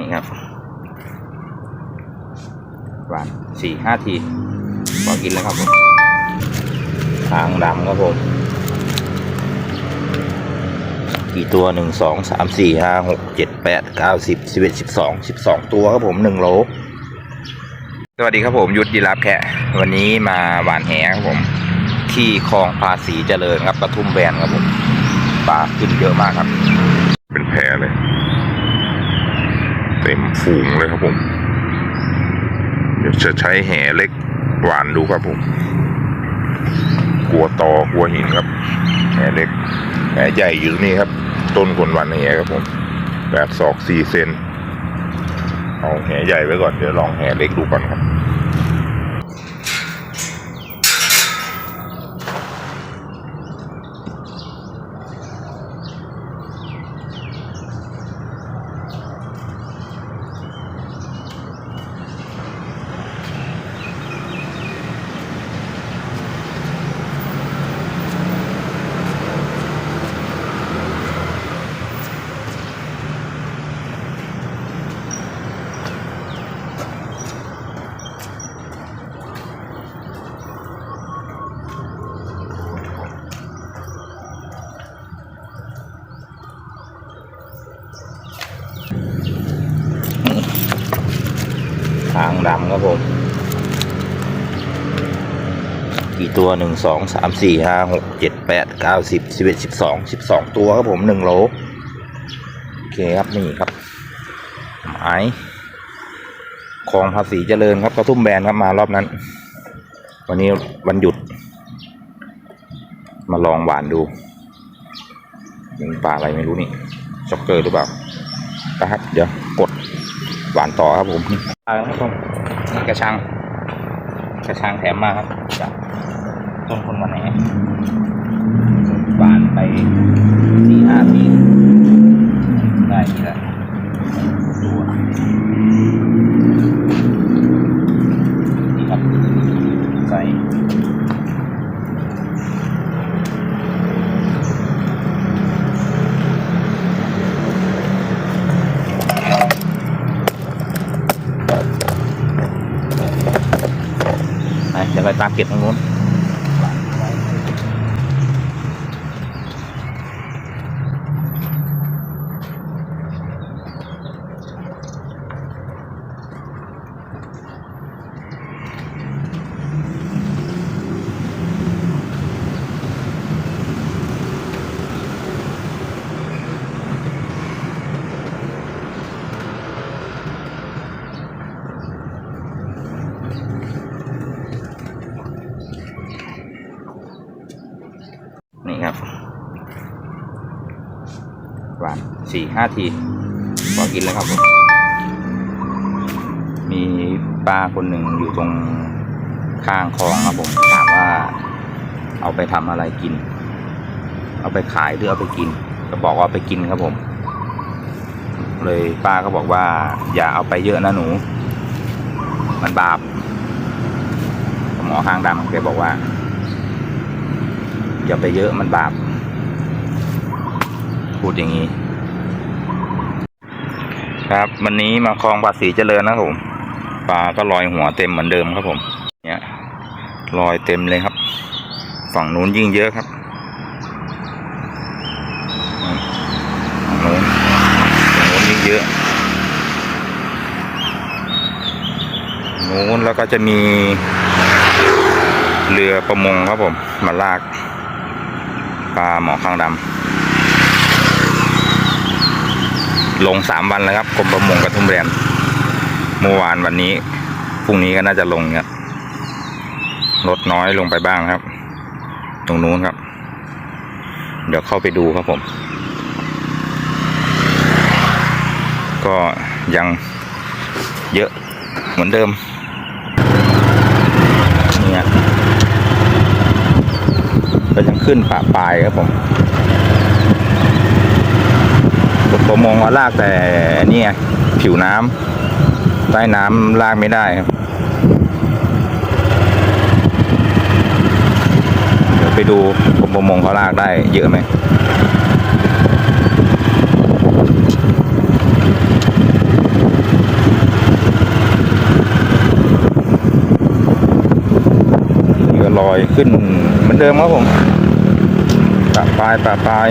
นี่ครับหวานสี่ห้าทีพอกินแล้วครับผมทางดำครับผม กี่ตัวหนึ่งสองสามสี่ห้าหกเจ็ดแปดเก้าสิบสิบเอ็ดสิบสองสิบสองตัวครับผมหนึ่งโลสวัสดีครับผมยุทธยีรับแค่วันนี้มาหวานแหครับผม ที่คลองภาษีเจริญครับกระทุ่มแบนครับผมปลาขึ้นเยอะมากครับ เป็นแผลเลย เต็ม ฝูงเลยครับผม เดี๋ยวจะใช้แหเล็กหวานดูครับผม กลัวตอกลัวหินครับ แหเล็กแหใหญ่อยู่นี่ครับ ต้นคนวันแหครับผมแปดศอกสี่เซนเอาแหใหญ่ไว้ก่อนเดี๋ยวลองแหเล็กดูก่อนครับ ทางดำครับผม กี่ตัวหนึ่งสองสามสี่ห้าหกเจ็ดแปดเก้าสิบสิบเอ็ดสิบสองสิบสองตัวครับผมหนึ่งโลโอเคครับนี่ครับหมายคลองภาษีเจริญครับกระทุ่มแบนครับมารอบนั้น วันนี้วันหยุด มาลองหวานดูเป็นปลาอะไรไม่รู้นี่ช็อกเกอร์หรือเปล่านะครับ เดี๋ยวกด หวานต่อครับผมปลาครับผมนี่กระชัง กระชังแถมมาครับจากต้นคนวันไหนหวานไปสี่ห้าทีได้ทีละตัวนี่ ดี๋ยวไปตามเก็บตรงนู้นครับหวาน สี่ห้าทีพอกินแล้วครับผมมีป้าคนหนึ่งอยู่ตรงข้างคลองครับผมถามว่า เอาไปทำอะไรกิน เอาไปขายหรือเอาไปกิน ก็บอกว่าไปกินครับผม เลยป้าก็บอกว่า อย่าเอาไปเยอะนะหนู มันบาปหมอข้างดำแกบอกว่า อย่าไปเยอะมันบาปพูดอย่างนี้ ครับ วันนี้มาคลองภาษีเจริญนะครับผมปลาก็ลอยหัวเต็มเหมือนเดิมครับผม เนี่ยลอยเต็มเลยครับ ฝั่งนู้นยิ่งเยอะครับฝั่งนู้นฝั่งนู้นยิ่งเยอะนู้นแล้วก็จะมีเรือประมงครับผม มาลากปลาหมอข้างดำ ลงสามวันแล้วครับกรมประมงกระทุ่มแบนเมื่อวานวันนี้พรุ่งนี้ก็น่าจะลงครับลดน้อยลงไปบ้างครับ ตรงนู้นครับ เดี๋ยวเข้าไปดูครับผม ก็ยังเยอะเหมือนเดิมเนี่ยก็ยังขึ้นป่าปลายครับผม ผมมองว่าลากแต่นี่ไผิวน้ำใต้น้ำลากไม่ได้ครับเดี๋ยวไปดูผมประมงเขาลากได้เยอะไหมลอยขึ้นเหมือนเดิมครับผมปะปลายปะปลาย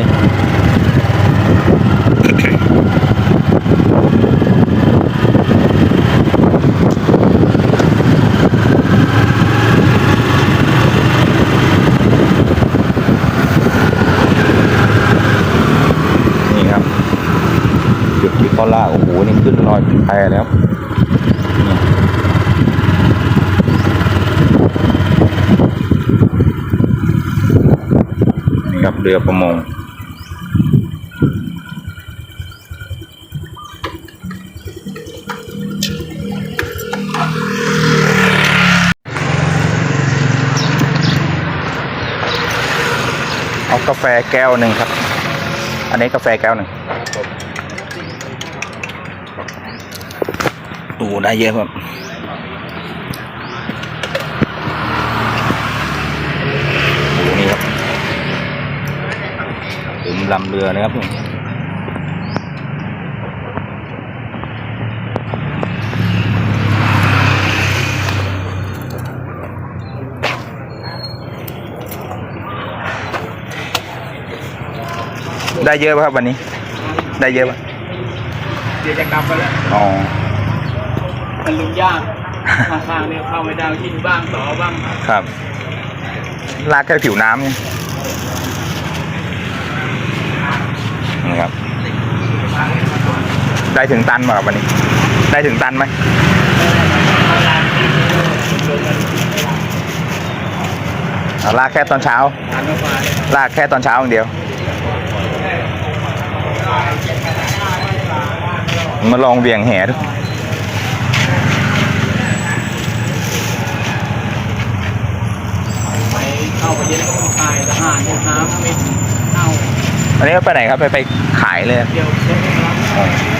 แพแล้วนี่นี่ครับเรือประมงเอากาแฟแก้วหนึ่งครับ อันนี้กาแฟแก้วหนึ่ง ดูได้เยอะครับดูนี่ครับถึงลำเรือนะครับผมได้เยอะป่ะครับวันนี้ ได้เยอะป่ะเดี๋ยวจะกลับไปแล้วอ๋อ มันลุงยากข้างเนี่ยเข้าไม่ได้กินบ้างต่อบ้างครับ ลากแค่ผิวน้ำเนี่ยนี่ครับ ได้ถึงตันมาครับวันนี้ ได้ถึงตันไหมลากแค่ตอนเช้า ลากแค่ตอนเช้าอย่างเดียว มาลองเบี่ยงแหดู ไปเข้า ไปเย็นก็ต้องตายทหารเนี่ยน้ำไม่เน่าอันนี้ก็ไปไหนครับ ไปไปขายเลย เดี๋ยวเช็คครับ